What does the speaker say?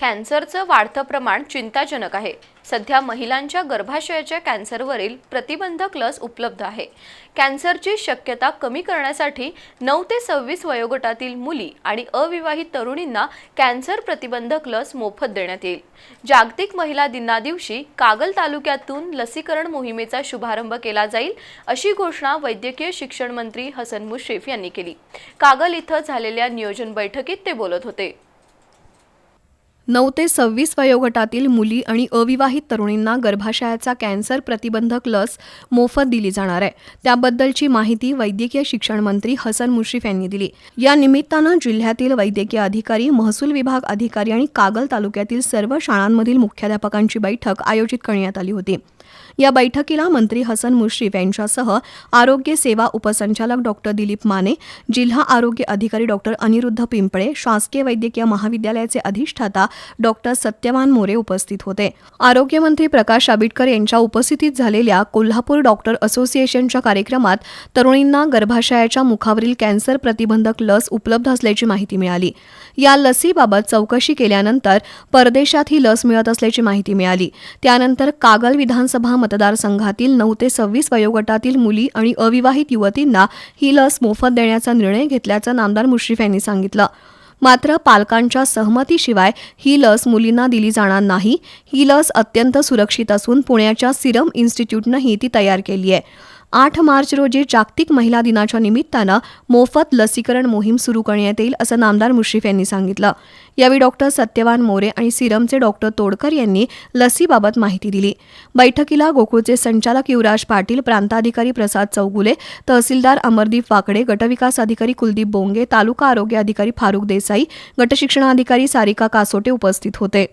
कॅन्सरचं वाढतं प्रमाण चिंताजनक आहे. सध्या महिलांच्या गर्भाशयाच्या कॅन्सरवरील प्रतिबंधक लस उपलब्ध आहे. कॅन्सरची शक्यता कमी करण्यासाठी नऊ ते सव्वीस वयोगटातील मुली आणि अविवाहित तरुणींना कॅन्सर प्रतिबंधक लस मोफत देण्यात येईल. जागतिक महिला दिनादिवशी कागल तालुक्यातून लसीकरण मोहिमेचा शुभारंभ केला जाईल अशी घोषणा वैद्यकीय शिक्षण मंत्री हसन मुश्रीफ यांनी केली. कागल इथं झालेल्या नियोजन बैठकीत ते बोलत होते. नऊ ते सव्वीस वयोगटातील मुली आणि अविवाहित तरुणींना गर्भाशयाचा कॅन्सर प्रतिबंधक लस मोफत दिली जाणार आहे. त्याबद्दलची माहिती वैद्यकीय शिक्षण मंत्री हसन मुश्रीफ यांनी दिली. या निमित्तानं जिल्ह्यातील वैद्यकीय अधिकारी महसूल विभाग अधिकारी आणि कागल तालुक्यातील सर्व शाळांमधील मुख्याध्यापकांची बैठक आयोजित करण्यात आली होती. या बैठकीला मंत्री हसन मुश्रीफ यांच्यासह आरोग्य सेवा उपसंचालक डॉक्टर दिलीप माने जिल्हा आरोग्य अधिकारी डॉक्टर अनिरुद्ध पिंपळे शासकीय वैद्यकीय महाविद्यालयाचे अधिष्ठाता डॉक्टर सत्यवान मोरे उपस्थित होते. आरोग्यमंत्री प्रकाश आबिटकर यांच्या उपस्थितीत झालेल्या कोल्हापूर डॉक्टर असोसिएशनच्या कार्यक्रमात तरुणींना गर्भाशयाच्या मुखावरील कॅन्सर प्रतिबंधक लस उपलब्ध असल्याची माहिती मिळाली. या लसीबाबत चौकशी केल्यानंतर परदेशात ही लस मिळत असल्याची माहिती मिळाली. त्यानंतर कागल विधान विधानसभा मतदारसंघातील नऊ ते सव्वीस वयोगटातील मुली आणि अविवाहित युवतींना ही लस मोफत देण्याचा निर्णय घेतल्याचं नामदार मुश्रीफ यांनी सांगितलं. मात्र पालकांच्या सहमतीशिवाय ही लस मुलींना दिली जाणार नाही. ही लस अत्यंत सुरक्षित असून पुण्याच्या सिरम इन्स्टिट्यूटनंही ती तयार केली आहे. आठ मार्च रोजी जागतिक महिला दिनाच्या निमित्तानं मोफत लसीकरण मोहीम सुरू करण्यात येईल असं नामदार मुश्रीफ यांनी सांगितलं. यावेळी डॉक्टर सत्यवान मोरे आणि सिरमचे डॉक्टर तोडकर यांनी लसीबाबत माहिती दिली. बैठकीला गोकुळचे संचालक युवराज पाटील प्रांताधिकारी प्रसाद चौगुले तहसीलदार अमरदीप वाकडे गटविकास अधिकारी कुलदीप बोंगे तालुका आरोग्य अधिकारी फारुख देसाई गटशिक्षणाधिकारी सारिका कासोटे उपस्थित होते.